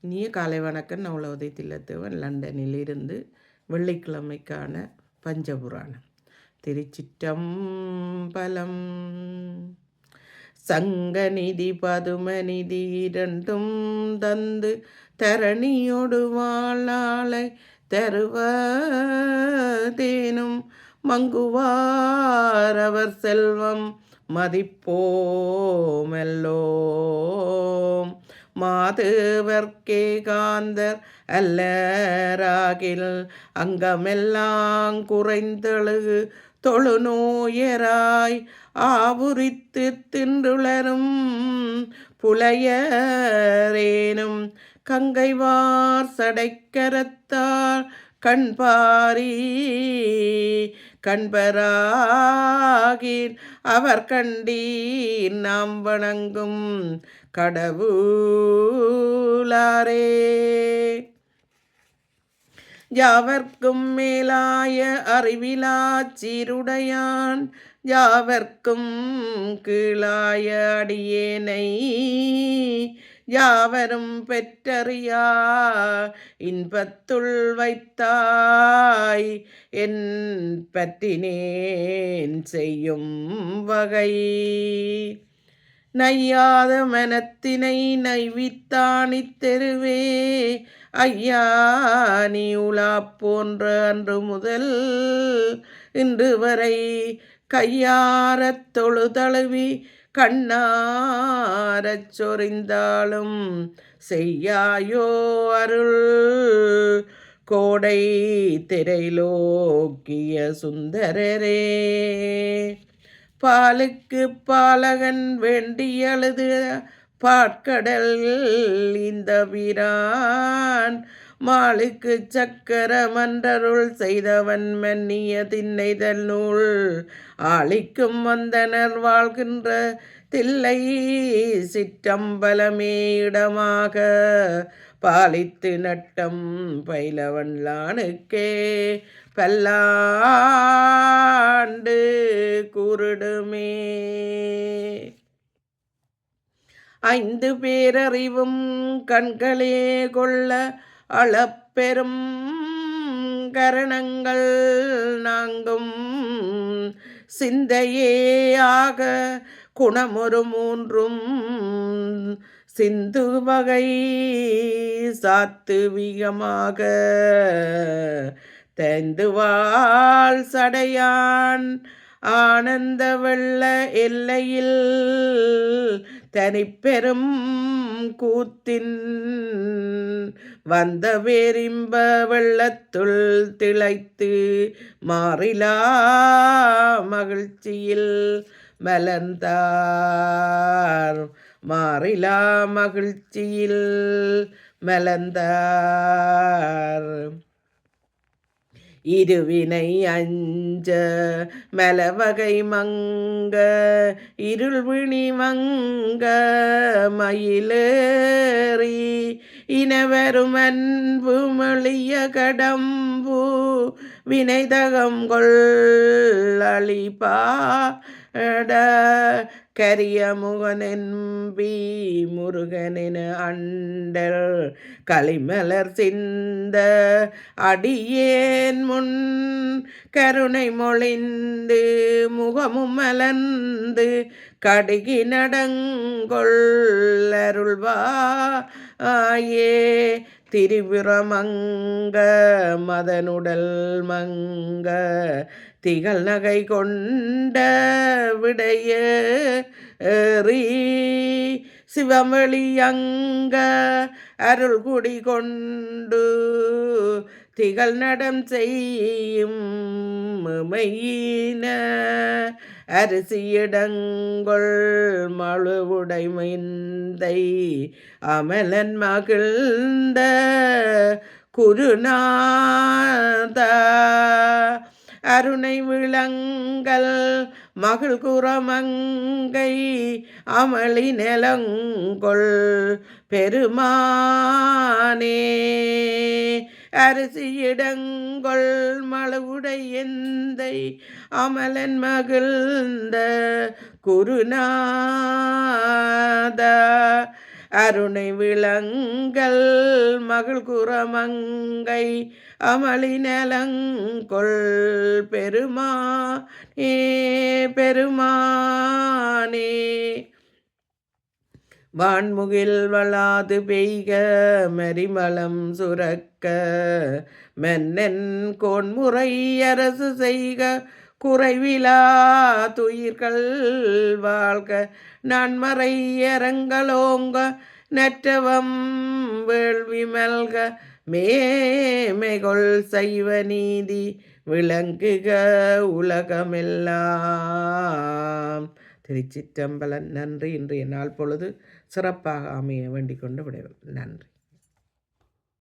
இனிய காலை வணக்கம். நவலோதய தில்லத்தேவன் லண்டனில் இருந்து வெள்ளிக்கிழமைக்கான பஞ்சபுராணம். திருச்சிற்றம்பலம். சங்கநிதி பதுமநிதி இரண்டும் தந்து தரணியோடு வாழாளை தருவதேனும் மங்குவார் அவர் செல்வம் மதிப்போமெல்லோம் மாதுவர்க்கே காந்தர் அல்லராகில் அங்கமெல்லாம் குறைந்தழுகு தொழுநோயராய் ஆவுரித்து தின்றுளரும் புலையரேனும் கங்கைவார் சடைக்கரத்தார் கண்பாரி கண்பராகீர் அவர் கண்டீர் நாம் வணங்கும் கடவுளாரே. யாவர்க்கும் மேலாய அறிவிலா அறிவிலாச்சீருடையான் யாவர்க்கும் கீழாய அடியேனை யாவரும் பெற்றறியா? இன்பத்துள் வைத்தாய். என் பற்றினேன் செய்யும் வகை. நையாத மனத்தினை நைவித்தானித் தெருவே. ஐயா நீ உலா போன்ற அன்று முதல் இன்று வரை கையாரத் தொழுதழுவி கண்ணாரச் சொறிந்தாலும் செய்யாயோ அருள்? கோடை திரைலோக்கிய சுந்தரரே பாலுக்கு பாலகன் வேண்டியழுது பாட்கடல் இந்த வீரான் மாளுக்கு சக்கர மன்றருள் செய்தவன் மன்னிய திண்ணைதல் நூல். ஆளிக்கும் வந்தனர் வாழ்கின்ற தில்லை சிற்றம்பலமே இடமாக. பாலித்து நட்டம் பயிலவன்லானுக்கே பல்லாண்டு குருடுமே. ஐந்து பேரறிவும் கண்களே கொள்ள அளப்பெரும் கரணங்கள் நாங்கும். சிந்தையேயாக குணமொரு மூன்றும் சிந்து வகை சாத்துவிகமாக தெந்துவாள் சடையான் ஆனந்த வெள்ள எல்லையில் தனிப்பெரும் கூத்தின் வந்த வேரிம்ப வெள்ளத்துள் திளைத்து மாறிலா மகிழ்ச்சியில் மலர்ந்தார். மாறிலா மகிழ்ச்சியில் மலர்ந்தார். இருவினை அஞ்ச மலவகை மங்க இருள்விழி மங்க மயிலேறி. இனவரும் அன்பு மொழிய கடம்பு வினைதகம் கொள் அழிப்பா கரிய முகனென்பி முருகனின் அண்டல் களிமலர் சிந்த அடியேன் முன் கருணை மொழிந்து முகமும் மலர்ந்து கடுகி நடங்கொள் அருள்வாயே திரிபுரமங்க மதனுடல் மங்க திகழ் நகை கொண்ட விடைய ஏறி சிவமொழி அங்க அருள் குடி கொண்டு திகழ் நடம் செய்யும் மெய்யின அரிசியிடங்கொள் மழுவுடைமைந்தை அமலன் மகிழ்ந்த குருநாதா. அருணை விளங்கல் மகள் குரமங்கை அமளி நிலங்கொள் பெருமானே. அரிசியிடங்கொள் மளவுடை எந்தை அமலன் மகிழ்ந்த குருநாத. அருணை விளங்கள் மகள் குரமங்கை அமளி நலங்கொள் பெருமானே பெருமானே. வான்முகில் வளாது பெய்க மரிமலம் சுரக்க மென்னன் கோன்முறை அரசு செய்க குறைவிலா துயிர்கள் வாழ்க. நன்மறை இறங்கலோங்க நற்றவம் வேள்வி மல்க. மேமைகொள் சைவ நீதி விளங்குக உலகமெல்லாம். திருச்சிற்றம்பலன் நன்றி. இன்றைய நாள் பொழுது சிறப்பாக அமைய வேண்டிக் கொண்டு விடைகள் நன்றி.